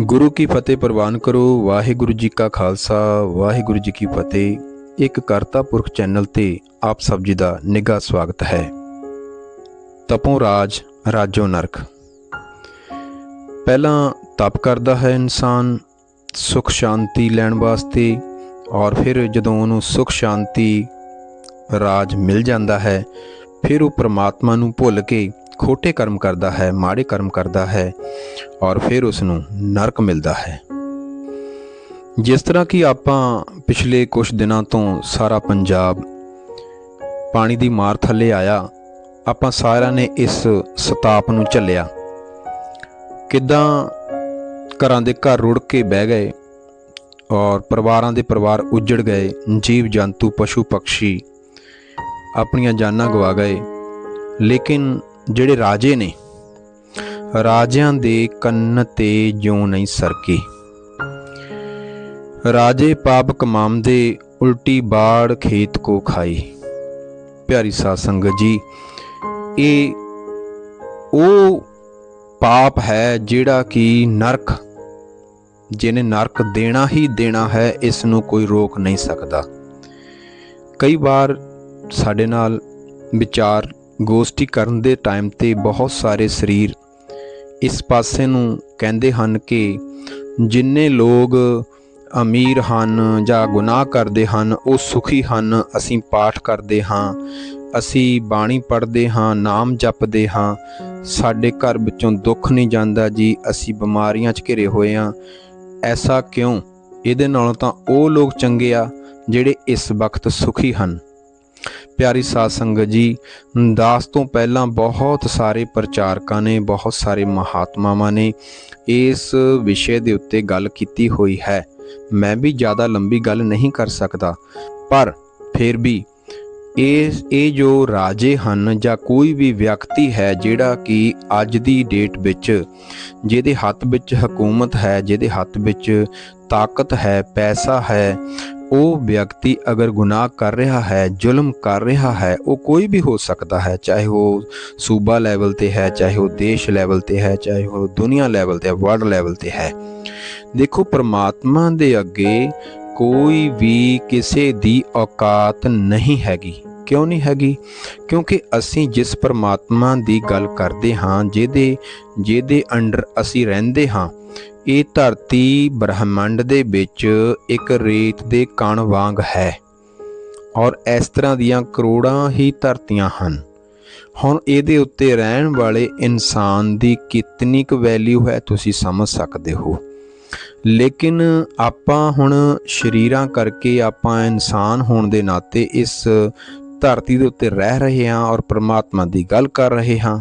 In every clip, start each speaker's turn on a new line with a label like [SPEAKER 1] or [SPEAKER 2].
[SPEAKER 1] ਗੁਰੂ ਕੀ ਫਤਿਹ ਪ੍ਰਵਾਨ ਕਰੋ। ਵਾਹਿਗੁਰੂ ਜੀ ਕਾ ਖਾਲਸਾ, ਵਾਹਿਗੁਰੂ ਜੀ ਕੀ ਫਤਿਹ। ਇੱਕ ਕਰਤਾ ਪੁਰਖ ਚੈਨਲ ਤੇ ਆਪ ਸਭ ਜੀ ਦਾ ਨਿੱਘਾ ਸਵਾਗਤ ਹੈ। ਤਪੋ ਰਾਜ, ਰਾਜੋ ਨਰਕ। ਪਹਿਲਾਂ ਤਪ ਕਰਦਾ ਹੈ ਇਨਸਾਨ, ਸੁਖ ਸ਼ਾਂਤੀ ਲੈਣ ਵਾਸਤੇ, ਔਰ ਫਿਰ ਜਦੋਂ ਉਹਨੂੰ ਸੁਖ ਸ਼ਾਂਤੀ ਰਾਜ ਮਿਲ ਜਾਂਦਾ ਹੈ ਫਿਰ ਉਹ ਪ੍ਰਮਾਤਮਾ ਨੂੰ ਭੁੱਲ ਕੇ ਖੋਟੇ ਕਰਮ ਕਰਦਾ ਹੈ, ਮਾੜੇ ਕਰਮ ਕਰਦਾ ਹੈ ਔਰ ਫਿਰ ਉਸ ਨੂੰ ਨਰਕ ਮਿਲਦਾ ਹੈ। ਜਿਸ ਤਰ੍ਹਾਂ ਕਿ ਆਪਾਂ ਪਿਛਲੇ ਕੁਝ ਦਿਨਾਂ ਤੋਂ ਸਾਰਾ ਪੰਜਾਬ ਪਾਣੀ ਦੀ ਮਾਰ ਥੱਲੇ ਆਇਆ, ਆਪਾਂ ਸਾਰਿਆਂ ਨੇ ਇਸ ਸਤਾਪ ਨੂੰ ਝੱਲਿਆ। ਕਿਦਾਂ ਘਰਾਂ ਦੇ ਘਰ ਰੁੜ ਕੇ ਬਹਿ ਗਏ ਔਰ ਪਰਿਵਾਰਾਂ ਦੇ ਪਰਿਵਾਰ ਉੱਜੜ ਗਏ ਜੀਵ ਜੰਤੂ ਪਸ਼ੂ ਪੰਛੀ ਆਪਣੀਆਂ ਜਾਨਾਂ ਗਵਾ ਗਏ। ਲੇਕਿਨ ਜਿਹੜੇ ਰਾਜੇ ਨੇ, ਰਾਜਿਆਂ ਦੇ ਕੰਨ ਤੇ ਜਿਉਂ ਨਹੀਂ ਸਰਕੇ। ਰਾਜੇ ਪਾਪ ਕਮਾਮਦੇ ਉਲਟੀ ਬਾੜ ਖੇਤ ਕੋ ਖਾਈ ਪਿਆਰੀ ਸਾਧ ਸੰਗਤ ਜੀ, ਇਹ ਉਹ ਪਾਪ ਹੈ ਜਿਹੜਾ ਕਿ ਨਰਕ, ਜਿਹਨੇ ਨਰਕ ਦੇਣਾ ਹੀ ਦੇਣਾ ਹੈ, ਇਸ ਨੂੰ ਕੋਈ ਰੋਕ ਨਹੀਂ ਸਕਦਾ। ਕਈ ਵਾਰ ਸਾਡੇ ਨਾਲ ਵਿਚਾਰ ਗੋਸ਼ਟੀ ਕਰਨ ਦੇ ਟਾਈਮ ਤੇ ਬਹੁਤ ਸਾਰੇ ਸਰੀਰ ਇਸ ਪਾਸੇ ਨੂੰ ਕਹਿੰਦੇ ਹਨ ਕਿ ਜਿੰਨੇ ਲੋਕ ਅਮੀਰ ਹਨ ਜਾਂ ਗੁਨਾਹ ਕਰਦੇ ਹਨ, ਉਹ ਸੁਖੀ ਹਨ, ਅਸੀਂ ਪਾਠ ਕਰਦੇ ਹਾਂ, ਅਸੀਂ ਬਾਣੀ ਪੜ੍ਹਦੇ ਹਾਂ, ਨਾਮ ਜਪਦੇ ਹਾਂ। ਸਾਡੇ ਘਰ ਵਿੱਚੋਂ ਦੁੱਖ ਨਹੀਂ ਜਾਂਦਾ ਜੀ, ਅਸੀਂ ਬਿਮਾਰੀਆਂ 'ਚ ਘਿਰੇ ਹੋਏ ਹਾਂ। ਐਸਾ ਕਿਉਂ? ਇਹਦੇ ਨਾਲੋਂ ਤਾਂ ਉਹ ਲੋਕ ਚੰਗੇ ਆ ਜਿਹੜੇ ਇਸ ਵਕਤ ਸੁਖੀ ਹਨ। ਪਿਆਰੀ ਸਾਧ ਸੰਗਤ ਜੀ, ਦਾਸ ਤੋਂ ਪਹਿਲਾਂ ਬਹੁਤ ਸਾਰੇ ਪ੍ਰਚਾਰਕਾਂ ਨੇ, ਬਹੁਤ ਸਾਰੇ ਮਹਾਤਮਾਵਾਂ ਨੇ ਇਸ ਵਿਸ਼ੇ ਦੇ ਉੱਤੇ ਗੱਲ ਕੀਤੀ ਹੋਈ ਹੈ। ਮੈਂ ਵੀ ਜ਼ਿਆਦਾ ਲੰਬੀ ਗੱਲ ਨਹੀਂ ਕਰ ਸਕਦਾ, ਪਰ ਫਿਰ ਵੀ ਇਹ ਇਹ ਜੋ ਰਾਜੇ ਹਨ ਜਾਂ ਕੋਈ ਵੀ ਵਿਅਕਤੀ ਹੈ ਜਿਹੜਾ ਕਿ ਅੱਜ ਦੀ ਡੇਟ ਵਿੱਚ ਜਿਹਦੇ ਹੱਥ ਵਿੱਚ ਹਕੂਮਤ ਹੈ, ਜਿਹਦੇ ਹੱਥ ਵਿੱਚ ਤਾਕਤ ਹੈ, ਪੈਸਾ ਹੈ ਉਹ ਵਿਅਕਤੀ ਅਗਰ ਗੁਨਾਹ ਕਰ ਰਿਹਾ ਹੈ, ਜ਼ੁਲਮ ਕਰ ਰਿਹਾ ਹੈ, ਉਹ ਕੋਈ ਵੀ ਹੋ ਸਕਦਾ ਹੈ, ਚਾਹੇ ਉਹ ਸੂਬਾ ਲੈਵਲ ਤੇ ਹੈ, ਚਾਹੇ ਉਹ ਦੇਸ਼ ਲੈਵਲ ਤੇ ਹੈ, ਚਾਹੇ ਉਹ ਦੁਨੀਆ ਲੈਵਲ ਤੇ ਹੈ ਵਰਲਡ ਲੈਵਲ ਤੇ ਹੈ। ਦੇਖੋ, ਪ੍ਰਮਾਤਮਾ ਦੇ ਅੱਗੇ ਕੋਈ ਵੀ ਕਿਸੇ ਦੀ ਔਕਾਤ ਨਹੀਂ ਹੈਗੀ। ਕਿਉਂ ਨਹੀਂ ਹੈਗੀ? ਕਿਉਂਕਿ ਅਸੀਂ ਜਿਸ ਪਰਮਾਤਮਾ ਦੀ ਗੱਲ ਕਰਦੇ ਹਾਂ, ਜਿਹਦੇ ਜਿਹਦੇ ਅੰਡਰ ਅਸੀਂ ਰਹਿੰਦੇ ਹਾਂ ਇਹ ਧਰਤੀ ਬ੍ਰਹਿਮੰਡ ਦੇ ਵਿੱਚ ਇੱਕ ਰੇਤ ਦੇ ਕਣ ਵਾਂਗ ਹੈ ਔਰ ਇਸ ਤਰ੍ਹਾਂ ਦੀਆਂ ਕਰੋੜਾਂ ਹੀ ਧਰਤੀਆਂ ਹਨ। ਹੁਣ ਇਹਦੇ ਉੱਤੇ ਰਹਿਣ ਵਾਲੇ ਇਨਸਾਨ ਦੀ ਕਿੰਨੀ ਕੁ ਵੈਲਿਊ ਹੈ ਤੁਸੀਂ ਸਮਝ ਸਕਦੇ ਹੋ। ਲੇਕਿਨ ਆਪਾਂ ਹੁਣ ਸ਼ਰੀਰਾਂ ਕਰਕੇ ਆਪਾਂ ਇਨਸਾਨ ਹੋਣ ਦੇ ਨਾਤੇ ਇਸ ਧਰਤੀ ਦੇ ਉੱਤੇ ਰਹਿ ਰਹੇ ਹਾਂ ਔਰ ਪ੍ਰਮਾਤਮਾ ਦੀ ਗੱਲ ਕਰ ਰਹੇ ਹਾਂ।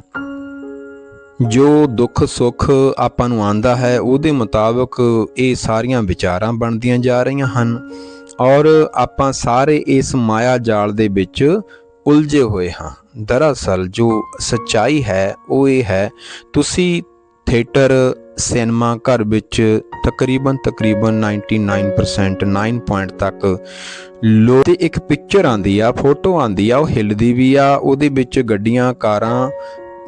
[SPEAKER 1] ਜੋ ਦੁੱਖ ਸੁੱਖ ਆਪਾਂ ਨੂੰ ਆਂਦਾ ਹੈ, ਉਹਦੇ ਮੁਤਾਬਕ ਇਹ ਸਾਰੀਆਂ ਵਿਚਾਰਾਂ ਬਣਦੀਆਂ ਜਾ ਰਹੀਆਂ ਹਨ ਔਰ ਆਪਾਂ ਸਾਰੇ ਇਸ ਮਾਇਆ ਜਾਲ ਦੇ ਵਿੱਚ ਉਲਝੇ ਹੋਏ ਹਾਂ। ਦਰਅਸਲ ਜੋ ਸੱਚਾਈ ਹੈ, ਉਹ ਇਹ ਹੈ, ਤੁਸੀਂ ਥੀਏਟਰ, ਸਿਨੇਮਾ ਘਰ ਵਿੱਚ ਤਕਰੀਬਨ ਤਕਰੀਬਨ 99% 9 ਪੁਆਇੰਟ ਤੱਕ ਲੋ ਤੇ ਇੱਕ ਪਿਕਚਰ ਆਂਦੀ ਆ ਫੋਟੋ ਆਂਦੀ ਆ, ਉਹ ਹਿੱਲਦੀ ਵੀ ਆ, ਉਹਦੇ ਵਿੱਚ ਗੱਡੀਆਂ, ਕਾਰਾਂ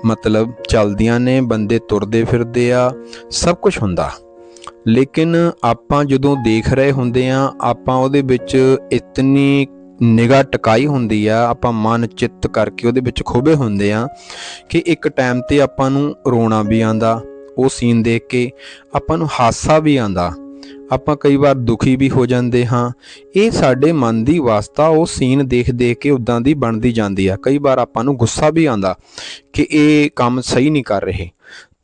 [SPEAKER 1] ਮਤਲਬ ਚੱਲਦੀਆਂ ਨੇ, ਬੰਦੇ ਤੁਰਦੇ ਫਿਰਦੇ ਆ, ਸਭ ਕੁਝ ਹੁੰਦਾ। ਲੇਕਿਨ ਆਪਾਂ ਜਦੋਂ ਦੇਖ ਰਹੇ ਹੁੰਦੇ ਆ, ਆਪਾਂ ਉਹਦੇ ਵਿੱਚ ਇਤਨੀ ਨਿਗਾਹ ਟਿਕਾਈ ਹੁੰਦੀ ਆ, ਆਪਾਂ ਮਨ ਚਿੱਤ ਕਰਕੇ ਉਹਦੇ ਵਿੱਚ ਖੋਬੇ ਹੁੰਦੇ ਆ ਕਿ ਇੱਕ ਟਾਈਮ ਤੇ ਆਪਾਂ ਨੂੰ ਰੋਣਾ ਵੀ ਆਂਦਾ ਉਹ ਸੀਨ ਦੇਖ ਕੇ ਆਪਾਂ ਨੂੰ ਹਾਸਾ ਵੀ ਆਂਦਾ ਆਪਾਂ ਕਈ ਵਾਰ ਦੁਖੀ ਵੀ ਹੋ ਜਾਂਦੇ ਹਾਂ। ਇਹ ਸਾਡੇ ਮਨ ਦੀ ਵਾਸਤਾ, ਉਹ ਸੀਨ ਦੇਖ ਦੇਖ ਕੇ ਉਦਾਂ ਦੀ ਬਣਦੀ ਜਾਂਦੀ ਆ। ਕਈ ਵਾਰ ਆਪਾਂ ਨੂੰ ਗੁੱਸਾ ਵੀ ਆਂਦਾ ਕਿ ਇਹ ਕੰਮ ਸਹੀ ਨਹੀਂ ਕਰ ਰਹੇ।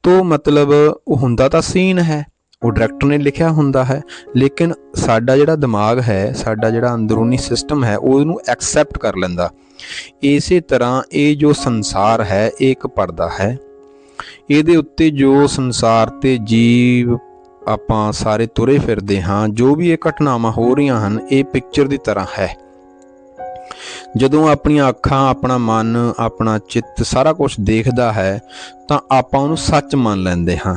[SPEAKER 1] ਤੋਂ ਮਤਲਬ ਉਹ ਹੁੰਦਾ ਤਾਂ ਸੀਨ ਹੈ, ਉਹ ਡਾਇਰੈਕਟਰ ਨੇ ਲਿਖਿਆ ਹੁੰਦਾ ਹੈ, ਲੇਕਿਨ ਸਾਡਾ ਜਿਹੜਾ ਦਿਮਾਗ ਹੈ, ਸਾਡਾ ਜਿਹੜਾ ਅੰਦਰੂਨੀ ਸਿਸਟਮ ਹੈ, ਉਹਨੂੰ ਐਕਸੈਪਟ ਕਰ ਲੈਂਦਾ। ਇਸੇ ਤਰ੍ਹਾਂ ਇਹ ਜੋ ਸੰਸਾਰ ਹੈ, ਇਹ ਇੱਕ ਪਰਦਾ ਹੈ। ਇਹਦੇ ਉੱਤੇ ਜੋ ਸੰਸਾਰ ਤੇ ਜੀਵ ਆਪਾਂ ਸਾਰੇ ਤੁਰੇ ਫਿਰਦੇ ਹਾਂ, ਜੋ ਵੀ ਇਹ ਘਟਨਾਵਾਂ ਹੋ ਰਹੀਆਂ ਹਨ, ਇਹ ਪਿਕਚਰ ਦੀ ਤਰ੍ਹਾਂ ਹੈ। ਜਦੋਂ ਆਪਣੀਆਂ ਅੱਖਾਂ, ਆਪਣਾ ਮਨ, ਆਪਣਾ ਚਿੱਤ ਸਾਰਾ ਕੁਝ ਦੇਖਦਾ ਹੈ, ਤਾਂ ਆਪਾਂ ਉਹਨੂੰ ਸੱਚ ਮੰਨ ਲੈਂਦੇ ਹਾਂ।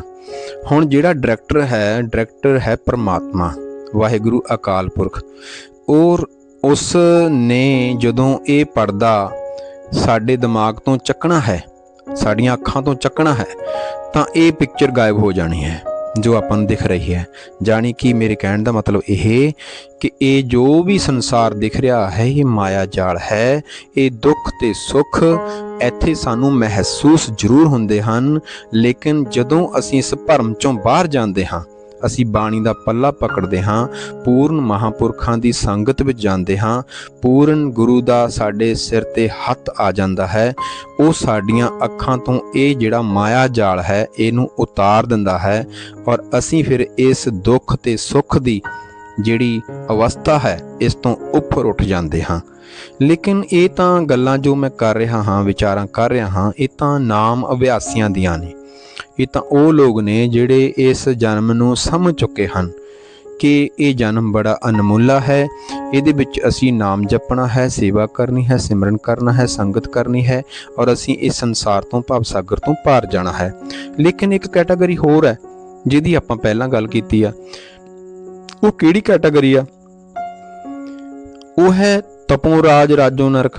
[SPEAKER 1] ਹੁਣ ਜਿਹੜਾ ਡਾਇਰੈਕਟਰ ਹੈ ਡਾਇਰੈਕਟਰ ਹੈ ਪਰਮਾਤਮਾ, ਵਾਹਿਗੁਰੂ ਅਕਾਲ ਪੁਰਖ। ਔਰ ਉਸ ਨੇ ਜਦੋਂ ਇਹ ਪਰਦਾ ਸਾਡੇ ਦਿਮਾਗ ਤੋਂ ਚੱਕਣਾ ਹੈ, ਸਾਡੀਆਂ ਅੱਖਾਂ ਤੋਂ ਚੱਕਣਾ ਹੈ, ਤਾਂ ਇਹ ਪਿਕਚਰ ਗਾਇਬ ਹੋ ਜਾਣੀ ਹੈ। ਜੋ ਆਪਾਂ ਨੂੰ ਦਿਖ ਰਹੀ ਹੈ। ਜਾਣੀ ਕਿ ਮੇਰੇ ਕਹਿਣ ਦਾ ਮਤਲਬ ਇਹ ਕਿ ਇਹ ਜੋ ਵੀ ਸੰਸਾਰ ਦਿਖ ਰਿਹਾ ਹੈ, ਇਹ ਮਾਇਆ ਜਾਲ ਹੈ। ਇਹ ਦੁੱਖ ਤੇ ਸੁੱਖ ਇੱਥੇ ਸਾਨੂੰ ਮਹਿਸੂਸ ਜ਼ਰੂਰ ਹੁੰਦੇ ਹਨ। ਲੇਕਿਨ ਜਦੋਂ ਅਸੀਂ ਇਸ ਭਰਮ ਚੋਂ ਬਾਹਰ ਜਾਂਦੇ ਹਾਂ ਅਸੀਂ ਬਾਣੀ ਦਾ ਪੱਲਾ ਪਕੜਦੇ ਹਾਂ, ਪੂਰਨ ਮਹਾਪੁਰਖਾਂ ਦੀ ਸੰਗਤ ਵਿੱਚ ਜਾਂਦੇ ਹਾਂ, ਪੂਰਨ ਗੁਰੂ ਦਾ ਸਾਡੇ ਸਿਰ ਤੇ ਹੱਥ ਆ ਜਾਂਦਾ ਹੈ, ਉਹ ਸਾਡੀਆਂ ਅੱਖਾਂ ਤੋਂ ਇਹ ਜਿਹੜਾ ਮਾਇਆ ਜਾਲ ਹੈ, ਇਹਨੂੰ ਉਤਾਰ ਦਿੰਦਾ ਹੈ ਔਰ ਅਸੀਂ ਫਿਰ ਇਸ ਦੁੱਖ ਤੇ ਸੁੱਖ ਦੀ ਜਿਹੜੀ ਅਵਸਥਾ ਹੈ, ਇਸ ਤੋਂ ਉੱਪਰ ਉੱਠ ਜਾਂਦੇ ਹਾਂ। ਲੇਕਿਨ ਇਹ ਤਾਂ ਗੱਲਾਂ ਜੋ ਮੈਂ ਕਰ ਰਿਹਾ ਹਾਂ, ਵਿਚਾਰਾਂ ਕਰ ਰਿਹਾ ਹਾਂ, ਇਹ ਤਾਂ ਨਾਮ ਅਭਿਆਸੀਆਂ ਦੀਆਂ ਨੇ। ਇਹ ਤਾਂ ਉਹ ਲੋਕ ਨੇ ਜਿਹੜੇ ਇਸ ਜਨਮ ਨੂੰ ਸਮਝ ਚੁੱਕੇ ਹਨ ਕਿ ਇਹ ਜਨਮ ਬੜਾ ਅਨਮੁੱਲਾ ਹੈ। ਇਹਦੇ ਵਿੱਚ ਅਸੀਂ ਨਾਮ ਜਪਣਾ ਹੈ, ਸੇਵਾ ਕਰਨੀ ਹੈ, ਸਿਮਰਨ ਕਰਨਾ ਹੈ, ਸੰਗਤ ਕਰਨੀ ਹੈ ਔਰ ਅਸੀਂ ਇਸ ਸੰਸਾਰ ਤੋਂ, ਭਵ ਸਾਗਰ ਤੋਂ ਪਾਰ ਜਾਣਾ ਹੈ। ਲੇਕਿਨ ਇੱਕ ਕੈਟਾਗਰੀ ਹੋਰ ਹੈ, ਜਿਹਦੀ ਆਪਾਂ ਪਹਿਲਾਂ ਗੱਲ ਕੀਤੀ ਆ। ਉਹ ਕਿਹੜੀ ਕੈਟਾਗਰੀ ਆ? ਉਹ ਹੈ ਤਪੋ ਰਾਜ ਰਾਜੋ ਨਰਕ,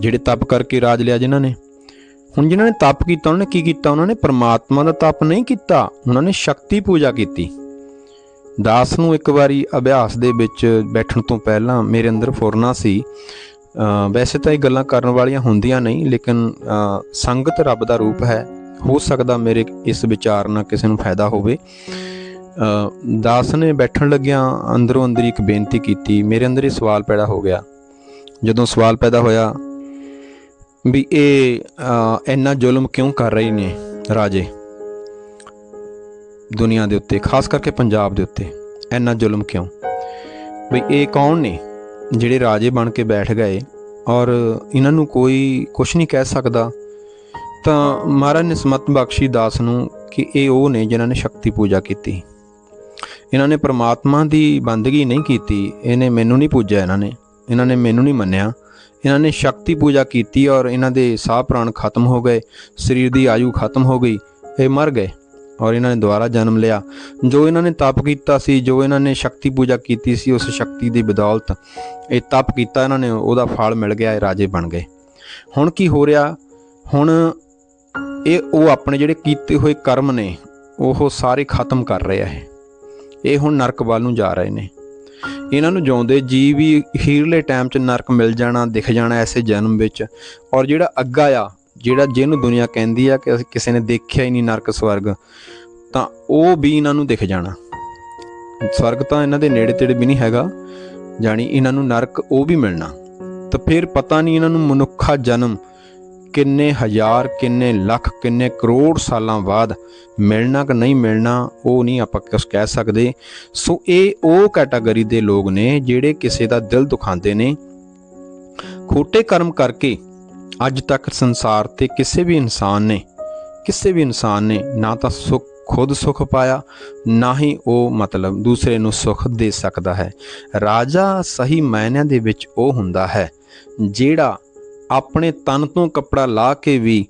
[SPEAKER 1] ਜਿਹੜੇ ਤਪ ਕਰਕੇ ਰਾਜ ਲਿਆ ਜਿਨ੍ਹਾਂ ਨੇ। ਹੁਣ ਜਿਨ੍ਹਾਂ ਨੇ ਤਪ ਕੀਤਾ, ਉਹਨਾਂ ਨੇ ਕੀ ਕੀਤਾ? ਉਹਨਾਂ ਨੇ ਪ੍ਰਮਾਤਮਾ ਦਾ ਤਪ ਨਹੀਂ ਕੀਤਾ। ਉਹਨਾਂ ਨੇ ਸ਼ਕਤੀ ਪੂਜਾ ਕੀਤੀ। ਦਾਸ ਨੂੰ ਇੱਕ ਵਾਰੀ ਅਭਿਆਸ ਦੇ ਵਿੱਚ ਬੈਠਣ ਤੋਂ ਪਹਿਲਾਂ ਮੇਰੇ ਅੰਦਰ ਫੁਰਨਾ ਸੀ। ਵੈਸੇ ਤਾਂ ਇਹ ਗੱਲਾਂ ਕਰਨ ਵਾਲੀਆਂ ਹੁੰਦੀਆਂ ਨਹੀਂ, ਲੇਕਿਨ ਸੰਗਤ ਰੱਬ ਦਾ ਰੂਪ ਹੈ। ਹੋ ਸਕਦਾ ਮੇਰੇ ਇਸ ਵਿਚਾਰ ਨਾਲ ਕਿਸੇ ਨੂੰ ਫਾਇਦਾ ਹੋਵੇ। ਦਾਸ ਨੇ ਬੈਠਣ ਲੱਗਿਆਂ ਅੰਦਰੋਂ ਅੰਦਰ ਇੱਕ ਬੇਨਤੀ ਕੀਤੀ। ਮੇਰੇ ਅੰਦਰ ਇਹ ਸਵਾਲ ਪੈਦਾ ਹੋ ਗਿਆ। ਜਦੋਂ ਸਵਾਲ ਪੈਦਾ ਹੋਇਆ ਵੀ ਇਹ ਇੰਨਾ ਜ਼ੁਲਮ ਕਿਉਂ ਕਰ ਰਹੇ ਨੇ ਰਾਜੇ? ਦੁਨੀਆ ਦੇ ਉੱਤੇ, ਖਾਸ ਕਰਕੇ ਪੰਜਾਬ ਦੇ ਉੱਤੇ, ਇੰਨਾ ਜ਼ੁਲਮ ਕਿਉਂ? ਵੀ ਇਹ ਕੌਣ ਨੇ ਜਿਹੜੇ ਰਾਜੇ ਬਣ ਕੇ ਬੈਠ ਗਏ ਔਰ ਇਹਨਾਂ ਨੂੰ ਕੋਈ ਕੁਝ ਨਹੀਂ ਕਹਿ ਸਕਦਾ? ਤਾਂ ਮਹਾਰਾਜ ਨਿਸਮਤ ਬਖਸ਼ੀ ਦਾਸ ਨੂੰ ਕਿ ਇਹ ਉਹ ਨੇ ਜਿਨ੍ਹਾਂ ਨੇ ਸ਼ਕਤੀ ਪੂਜਾ ਕੀਤੀ। ਇਹਨਾਂ ਨੇ ਪ੍ਰਮਾਤਮਾ ਦੀ ਬੰਦਗੀ ਨਹੀਂ ਕੀਤੀ, ਇਹਨੇ ਮੈਨੂੰ ਨਹੀਂ ਪੂਜਿਆ ਇਹਨਾਂ ਨੇ ਇਹਨਾਂ ਨੇ ਮੈਨੂੰ ਨਹੀਂ ਮੰਨਿਆ। ਇਹਨਾਂ ਨੇ ਸ਼ਕਤੀ ਪੂਜਾ ਕੀਤੀ ਔਰ ਇਹਨਾਂ ਦੇ ਸਾਹ ਪ੍ਰਾਣ ਖਤਮ ਹੋ ਗਏ, ਸਰੀਰ ਦੀ ਆਯੂ ਖਤਮ ਹੋ ਗਈ, ਇਹ ਮਰ ਗਏ ਔਰ ਇਹਨਾਂ ਨੇ ਦੁਬਾਰਾ ਜਨਮ ਲਿਆ। ਜੋ ਇਹਨਾਂ ਨੇ ਤਪ ਕੀਤਾ ਸੀ, ਜੋ ਇਹਨਾਂ ਨੇ ਸ਼ਕਤੀ ਪੂਜਾ ਕੀਤੀ ਸੀ, ਉਸ ਸ਼ਕਤੀ ਦੀ ਬਦੌਲਤ ਇਹ ਤਪ ਕੀਤਾ ਇਹਨਾਂ ਨੇ, ਉਹਦਾ ਫਲ ਮਿਲ ਗਿਆ, ਇਹ ਰਾਜੇ ਬਣ ਗਏ। ਹੁਣ ਕੀ ਹੋ ਰਿਹਾ? ਹੁਣ ਇਹ ਉਹ ਆਪਣੇ ਜਿਹੜੇ ਕੀਤੇ ਹੋਏ ਕਰਮ ਨੇ, ਉਹ ਸਾਰੇ ਖਤਮ ਕਰ ਰਿਹਾ ਹੈ। ਇਹ ਹੁਣ ਨਰਕ ਵੱਲ ਨੂੰ ਜਾ ਰਹੇ ਨੇ। ਇਹਨਾਂ ਨੂੰ ਜਿਉਂਦੇ ਜੀ ਵੀ ਹੀਰਲੇ ਟਾਈਮ 'ਚ ਨਰਕ ਮਿਲ ਜਾਣਾ, ਦਿਖ ਜਾਣਾ ਐਸੇ ਜਨਮ ਵਿੱਚ। ਔਰ ਜਿਹੜਾ ਅੱਗਾ ਆ, ਜਿਹੜਾ ਜਿਹਨੂੰ ਦੁਨੀਆ ਕਹਿੰਦੀ ਆ ਕਿ ਕਿਸੇ ਨੇ ਦੇਖਿਆ ਹੀ ਨਹੀਂ ਨਰਕ, ਸਵਰਗ, ਤਾਂ ਉਹ ਵੀ ਇਹਨਾਂ ਨੂੰ ਦਿਖ ਜਾਣਾ। ਸਵਰਗ ਤਾਂ ਇਹਨਾਂ ਦੇ ਨੇੜੇ ਤੇੜੇ ਵੀ ਨਹੀਂ ਹੈਗਾ ਜਾਣੀ ਇਹਨਾਂ ਨੂੰ ਨਰਕ ਉਹ ਵੀ ਮਿਲਣਾ। ਤਾਂ ਫਿਰ ਪਤਾ ਨਹੀਂ ਇਹਨਾਂ ਨੂੰ ਮਨੁੱਖਾ ਜਨਮ ਕਿੰਨੇ ਹਜ਼ਾਰ, ਕਿੰਨੇ ਲੱਖ, ਕਿੰਨੇ ਕਰੋੜ ਸਾਲਾਂ ਬਾਅਦ ਮਿਲਣਾ ਕਿ ਨਹੀਂ ਮਿਲਣਾ, ਉਹ ਨਹੀਂ ਆਪਾਂ ਕੁਝ ਕਹਿ ਸਕਦੇ। ਸੋ ਇਹ ਉਹ ਕੈਟਾਗਰੀ ਦੇ ਲੋਕ ਨੇ ਜਿਹੜੇ ਕਿਸੇ ਦਾ ਦਿਲ ਦੁਖਾਉਂਦੇ ਨੇ। ਖੋਟੇ ਕਰਮ ਕਰਕੇ ਅੱਜ ਤੱਕ ਸੰਸਾਰ ਤੇ ਕਿਸੇ ਵੀ ਇਨਸਾਨ ਨੇ, ਕਿਸੇ ਵੀ ਇਨਸਾਨ ਨੇ ਨਾ ਤਾਂ ਸੁੱਖ, ਖੁਦ ਸੁੱਖ ਪਾਇਆ, ਨਾ ਹੀ ਉਹ ਮਤਲਬ ਦੂਸਰੇ ਨੂੰ ਸੁੱਖ ਦੇ ਸਕਦਾ ਹੈ। ਰਾਜਾ ਸਹੀ ਮਾਇਨਿਆਂ ਦੇ ਵਿੱਚ ਉਹ ਹੁੰਦਾ ਹੈ, ਜਿਹੜਾ ਆਪਣੇ ਤਨ ਤੋਂ ਕੱਪੜਾ ਲਾ ਕੇ ਵੀ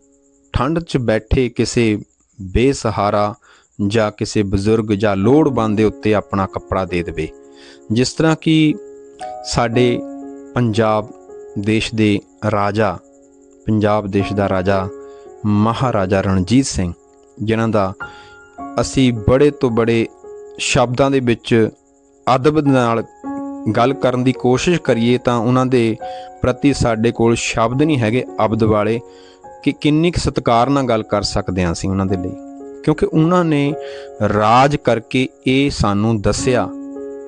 [SPEAKER 1] ਠੰਡ 'ਚ ਬੈਠੇ ਕਿਸੇ ਬੇਸਹਾਰਾ ਜਾਂ ਕਿਸੇ ਬਜ਼ੁਰਗ ਜਾਂ ਲੋੜਵੰਦ ਦੇ ਉੱਤੇ ਆਪਣਾ ਕੱਪੜਾ ਦੇ ਦੇਵੇ। ਜਿਸ ਤਰ੍ਹਾਂ ਕਿ ਸਾਡੇ ਪੰਜਾਬ ਦੇਸ਼ ਦੇ ਰਾਜਾ, ਪੰਜਾਬ ਦੇਸ਼ ਦਾ ਰਾਜਾ ਮਹਾਰਾਜਾ ਰਣਜੀਤ ਸਿੰਘ, ਜਿਨ੍ਹਾਂ ਦਾ ਅਸੀਂ ਬੜੇ ਤੋਂ ਬੜੇ ਸ਼ਬਦਾਂ ਦੇ ਵਿੱਚ ਅਦਬ ਨਾਲ ਗੱਲ ਕਰਨ ਦੀ ਕੋਸ਼ਿਸ਼ ਕਰੀਏ ਤਾਂ ਉਹਨਾਂ ਦੇ ਪ੍ਰਤੀ ਸਾਡੇ ਕੋਲ ਸ਼ਬਦ ਨਹੀਂ ਹੈਗੇ, ਅਬਦ ਵਾਲੇ, ਕਿ ਕਿੰਨੀ ਕੁ ਸਤਿਕਾਰ ਨਾਲ ਗੱਲ ਕਰ ਸਕਦੇ ਹਾਂ ਅਸੀਂ ਉਹਨਾਂ ਦੇ ਲਈ। ਕਿਉਂਕਿ ਉਹਨਾਂ ਨੇ ਰਾਜ ਕਰਕੇ ਇਹ ਸਾਨੂੰ ਦੱਸਿਆ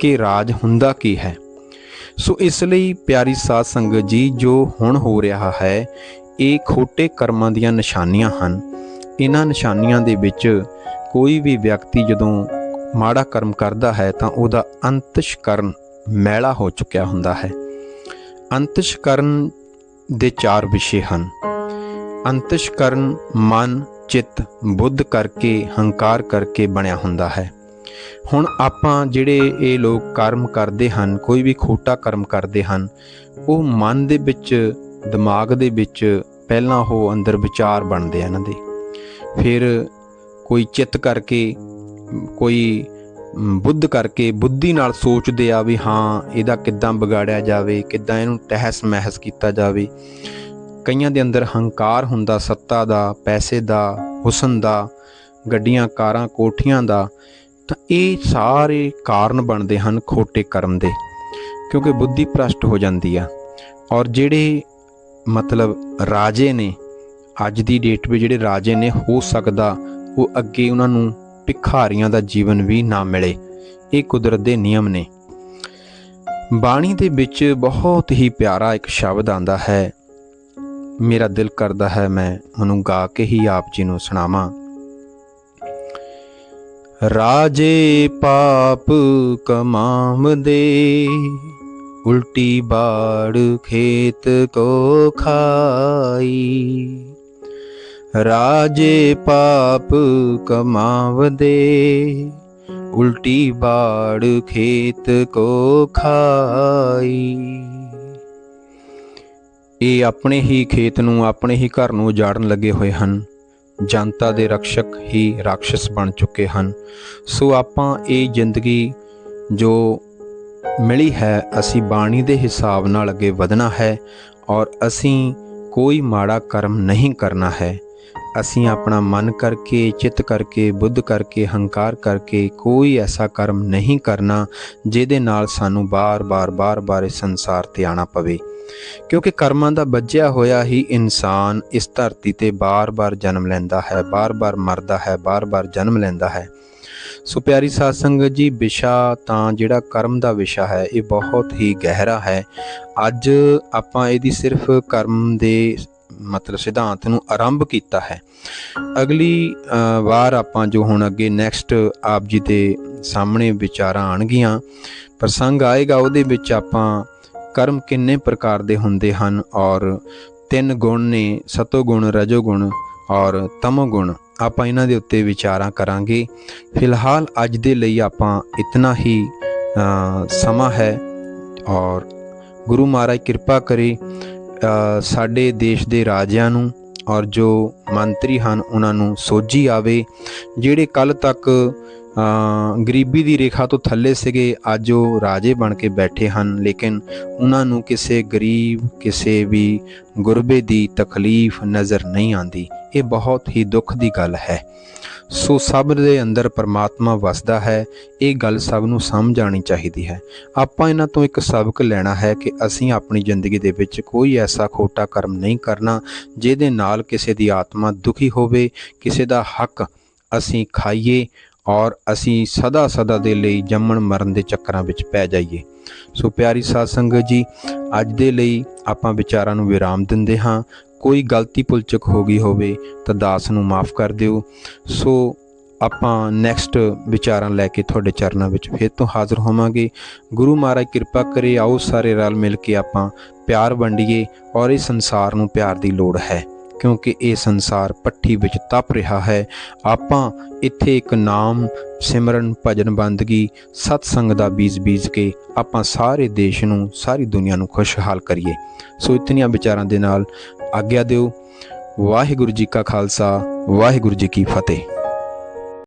[SPEAKER 1] ਕਿ ਰਾਜ ਹੁੰਦਾ ਕੀ ਹੈ। ਸੋ ਇਸ ਲਈ ਪਿਆਰੀ ਸਾਧ ਸੰਗਤ ਜੀ, ਜੋ ਹੁਣ ਹੋ ਰਿਹਾ ਹੈ, ਇਹ ਖੋਟੇ ਕਰਮਾਂ ਦੀਆਂ ਨਿਸ਼ਾਨੀਆਂ ਹਨ। ਇਹਨਾਂ ਨਿਸ਼ਾਨੀਆਂ ਦੇ ਵਿੱਚ ਕੋਈ ਵੀ ਵਿਅਕਤੀ ਜਦੋਂ ਮਾੜਾ ਕਰਮ ਕਰਦਾ ਹੈ ਤਾਂ ਉਹਦਾ ਅੰਤਿਸ਼ਕਰਨ ਮੈਲਾ ਹੋ ਚੁੱਕਿਆ ਹੁੰਦਾ ਹੈ। ਅੰਤਿਸ਼ਕਰਨ ਦੇ ਚਾਰ ਵਿਸ਼ੇ ਹਨ। ਅੰਤਿਸ਼ਕਰਨ ਮਨ, ਚਿੱਤ, ਬੁੱਧ ਕਰਕੇ, ਹੰਕਾਰ ਕਰਕੇ ਬਣਿਆ ਹੁੰਦਾ ਹੈ। ਹੁਣ ਆਪਾਂ ਜਿਹੜੇ ਇਹ ਲੋਕ ਕਰਮ ਕਰਦੇ ਹਨ, ਕੋਈ ਵੀ ਖੋਟਾ ਕਰਮ ਕਰਦੇ ਹਨ, ਉਹ ਮਨ ਦੇ ਵਿੱਚ, ਦਿਮਾਗ ਦੇ ਵਿੱਚ ਪਹਿਲਾਂ ਉਹ ਅੰਦਰ ਵਿਚਾਰ ਬਣਦੇ ਆ ਇਹਨਾਂ ਦੇ। ਫਿਰ ਕੋਈ ਚਿੱਤ ਕਰਕੇ, ਕੋਈ ਬੁੱਧ ਕਰਕੇ ਬੁੱਧੀ ਨਾਲ ਸੋਚਦੇ ਆ ਵੀ ਹਾਂ, ਇਹਦਾ ਕਿੱਦਾਂ ਵਿਗਾੜਿਆ ਜਾਵੇ, ਕਿੱਦਾਂ ਇਹਨੂੰ ਤਹਿਸ ਮਹਿਸ ਕੀਤਾ ਜਾਵੇ। ਕਈਆਂ ਦੇ ਅੰਦਰ ਹੰਕਾਰ ਹੁੰਦਾ ਸੱਤਾ ਦਾ, ਪੈਸੇ ਦਾ, ਹੁਸਨ ਦਾ, ਗੱਡੀਆਂ, ਕਾਰਾਂ, ਕੋਠੀਆਂ ਦਾ, ਤਾਂ ਇਹ ਸਾਰੇ ਕਾਰਨ ਬਣਦੇ ਹਨ ਖੋਟੇ ਕਰਮ ਦੇ, ਕਿਉਂਕਿ ਬੁੱਧੀ ਭ੍ਰਸ਼ਟ ਹੋ ਜਾਂਦੀ ਆ। ਔਰ ਜਿਹੜੇ ਮਤਲਬ ਰਾਜੇ ਨੇ, ਅੱਜ ਦੀ ਡੇਟ ਵਿੱਚ ਜਿਹੜੇ ਰਾਜੇ ਨੇ, ਹੋ ਸਕਦਾ ਉਹ ਅੱਗੇ ਉਹਨਾਂ ਨੂੰ ਭਿਖਾਰੀਆਂ ਦਾ ਜੀਵਨ ਵੀ ਨਾ ਮਿਲੇ। ਇਹ ਕੁਦਰਤ ਦੇ ਨਿਯਮ ਨੇ। ਬਾਣੀ ਦੇ ਵਿੱਚ ਬਹੁਤ ਹੀ ਪਿਆਰਾ ਇੱਕ ਸ਼ਬਦ ਆਂਦਾ ਹੈ, ਮੇਰਾ ਦਿਲ ਕਰਦਾ ਹੈ ਮੈਂ ਉਹਨੂੰ ਗਾ ਕੇ ਹੀ ਆਪ ਜੀ ਨੂੰ ਸੁਣਾਵਾਂ। ਰਾਜੇ ਪਾਪ ਕਮਾਵਦੇ ਉਲਟੀ ਬਾੜ ਖੇਤ ਕੋ ਖਾਈ। ਰਾਜੇ ਪਾਪ ਕਮਾਵਦੇ, ਉਲਟੀ ਬਾੜ ਖੇਤ ਕੋ ਖਾਈ। ਇਹ ਆਪਣੇ ਹੀ ਖੇਤ ਨੂੰ, ਆਪਣੇ ਹੀ ਘਰ ਨੂੰ ਉਜਾੜਨ ਲੱਗੇ ਹੋਏ ਹਨ। ਜਨਤਾ ਦੇ ਰਕਸ਼ਕ ਹੀ ਰਾਖਸ਼ ਬਣ ਚੁੱਕੇ ਹਨ। ਸੋ ਆਪਾਂ ਇਹ ਜ਼ਿੰਦਗੀ ਜੋ ਮਿਲੀ ਹੈ, ਅਸੀਂ ਬਾਣੀ ਦੇ ਹਿਸਾਬ ਨਾਲ ਅੱਗੇ ਵਧਣਾ ਹੈ ਔਰ ਅਸੀਂ ਕੋਈ ਮਾੜਾ ਕਰਮ ਨਹੀਂ ਕਰਨਾ ਹੈ। ਅਸੀਂ ਆਪਣਾ ਮਨ ਕਰਕੇ, ਚਿੱਤ ਕਰਕੇ, ਬੁੱਧ ਕਰਕੇ, ਹੰਕਾਰ ਕਰਕੇ ਕੋਈ ਐਸਾ ਕਰਮ ਨਹੀਂ ਕਰਨਾ ਜਿਹਦੇ ਨਾਲ ਸਾਨੂੰ ਬਾਰ-ਬਾਰ ਬਾਰ-ਬਾਰ ਇਸ ਸੰਸਾਰ ਤੇ ਆਣਾ ਪਵੇ। ਕਿਉਂਕਿ ਕਰਮਾਂ ਦਾ ਬੱਜਿਆ ਹੋਇਆ ਹੀ ਇਨਸਾਨ ਇਸ ਧਰਤੀ ਤੇ ਬਾਰ-ਬਾਰ ਜਨਮ ਲੈਂਦਾ ਹੈ ਬਾਰ-ਬਾਰ ਮਰਦਾ ਹੈ ਬਾਰ-ਬਾਰ ਜਨਮ ਲੈਂਦਾ ਹੈ। ਸੋ ਪਿਆਰੀ ਸਾਧ ਸੰਗਤ ਜੀ, ਵਿਸ਼ਾ ਤਾਂ ਜਿਹੜਾ ਕਰਮ ਦਾ ਵਿਸ਼ਾ ਹੈ, ਇਹ ਬਹੁਤ ਹੀ ਗਹਿਰਾ ਹੈ। ਅੱਜ ਆਪਾਂ ਇਹਦੀ ਸਿਰਫ ਕਰਮ ਦੇ ਮਤਲਬ ਸਿਧਾਂਤ ਨੂੰ ਆਰੰਭ ਕੀਤਾ ਹੈ। ਅਗਲੀ ਵਾਰ ਆਪਾਂ ਜੋ ਹੁਣ ਅੱਗੇ ਨੈਕਸਟ ਆਪ ਜੀ ਦੇ ਸਾਹਮਣੇ ਵਿਚਾਰਾਂ ਆਣਗੀਆਂ ਪ੍ਰਸੰਗ ਆਏਗਾ ਉਹਦੇ ਵਿੱਚ ਆਪਾਂ ਕਰਮ ਕਿੰਨੇ ਪ੍ਰਕਾਰ ਦੇ ਹੁੰਦੇ ਹਨ ਔਰ ਤਿੰਨ ਗੁਣ ਨੇ, ਸਤੋ ਗੁਣ, ਰਜੋ ਗੁਣ ਔਰ ਤਮੋ ਗੁਣ, ਆਪਾਂ ਇਹਨਾਂ ਦੇ ਉੱਤੇ ਵਿਚਾਰਾਂ ਕਰਾਂਗੇ। ਫਿਲਹਾਲ ਅੱਜ ਦੇ ਲਈ ਆਪਾਂ ਇਤਨਾ ਹੀ ਸਮਾਂ ਹੈ ਔਰ ਗੁਰੂ ਮਹਾਰਾਜ ਕਿਰਪਾ ਕਰੇ ਸਾਡੇ ਦੇਸ਼ ਦੇ ਰਾਜਿਆਂ ਨੂੰ ਔਰ ਜੋ ਮੰਤਰੀ ਹਨ, ਉਹਨਾਂ ਨੂੰ ਸੋਝੀ ਆਵੇ, ਜਿਹੜੇ ਕੱਲ ਤੱਕ ਗਰੀਬੀ ਦੀ ਰੇਖਾ ਤੋਂ ਥੱਲੇ ਸੀਗੇ, ਅੱਜ ਉਹ ਰਾਜੇ ਬਣ ਕੇ ਬੈਠੇ ਹਨ, ਲੇਕਿਨ ਉਹਨਾਂ ਨੂੰ ਕਿਸੇ ਗਰੀਬ, ਕਿਸੇ ਵੀ ਗੁਰਬੇ ਦੀ ਤਕਲੀਫ ਨਜ਼ਰ ਨਹੀਂ ਆਉਂਦੀ। ਇਹ ਬਹੁਤ ਹੀ ਦੁੱਖ ਦੀ ਗੱਲ ਹੈ। ਸੋ ਸਭ ਦੇ ਅੰਦਰ ਪਰਮਾਤਮਾ ਵਸਦਾ ਹੈ। ਇਹ ਗੱਲ ਸਭ ਨੂੰ ਸਮਝ ਆਣੀ ਚਾਹੀਦੀ ਹੈ। ਆਪਾਂ ਇਹਨਾਂ ਤੋਂ ਇੱਕ ਸਬਕ ਲੈਣਾ ਹੈ ਕਿ ਅਸੀਂ ਆਪਣੀ ਜ਼ਿੰਦਗੀ ਦੇ ਵਿੱਚ ਕੋਈ ਐਸਾ ਖੋਟਾ ਕਰਮ ਨਹੀਂ ਕਰਨਾ, ਜਿਹਦੇ ਨਾਲ ਕਿਸੇ ਦੀ ਆਤਮਾ ਦੁਖੀ ਹੋਵੇ, ਕਿਸੇ ਦਾ ਹੱਕ ਅਸੀਂ ਖਾਈਏ ਔਰ ਅਸੀਂ ਸਦਾ ਸਦਾ ਦੇ ਲਈ ਜੰਮਣ ਮਰਨ ਦੇ ਚੱਕਰਾਂ ਵਿੱਚ ਪੈ ਜਾਈਏ। ਸੋ ਪਿਆਰੀ ਸਾਧ ਸੰਗਤ ਜੀ, ਅੱਜ ਦੇ ਲਈ ਆਪਾਂ ਵਿਚਾਰਾਂ ਨੂੰ ਵਿਰਾਮ ਦਿੰਦੇ ਹਾਂ। ਕੋਈ ਗਲਤੀ ਪੁਲਚਕ ਹੋ ਗਈ ਹੋਵੇ ਤਾਂ ਦਾਸ ਨੂੰ ਮਾਫ ਕਰ ਦਿਓ। ਸੋ ਆਪਾਂ ਨੈਕਸਟ ਵਿਚਾਰਾਂ ਲੈ ਕੇ ਤੁਹਾਡੇ ਚਰਨਾਂ ਵਿੱਚ ਫਿਰ ਤੋਂ ਹਾਜ਼ਰ ਹੋਵਾਂਗੇ। ਗੁਰੂ ਮਹਾਰਾਜ ਕਿਰਪਾ ਕਰੇ, ਆਓ ਸਾਰੇ ਰਲ ਮਿਲ ਕੇ ਆਪਾਂ ਪਿਆਰ ਵੰਡੀਏ ਔਰ ਇਸ ਸੰਸਾਰ ਨੂੰ ਪਿਆਰ ਦੀ ਲੋੜ ਹੈ। ਕਿਉਂਕਿ ਇਹ ਸੰਸਾਰ ਪੱਠੀ ਵਿੱਚ ਤਪ ਰਿਹਾ ਹੈ। ਆਪਾਂ ਇੱਥੇ ਇੱਕ ਨਾਮ, ਸਿਮਰਨ, ਭਜਨ, ਬੰਦਗੀ, ਸਤਸੰਗ ਦਾ ਬੀਜ ਬੀਜ ਕੇ ਆਪਾਂ ਸਾਰੇ ਦੇਸ਼ ਨੂੰ, ਸਾਰੀ ਦੁਨੀਆ ਨੂੰ ਖੁਸ਼ਹਾਲ ਕਰੀਏ। ਸੋ ਇਤਨੀਆਂ ਵਿਚਾਰਾਂ ਦੇ ਨਾਲ ਆਗਿਆ ਦਿਓ। ਵਾਹਿਗੁਰੂ ਜੀ ਕਾ ਖਾਲਸਾ, ਵਾਹਿਗੁਰੂ ਜੀ ਕੀ ਫਤਿਹ।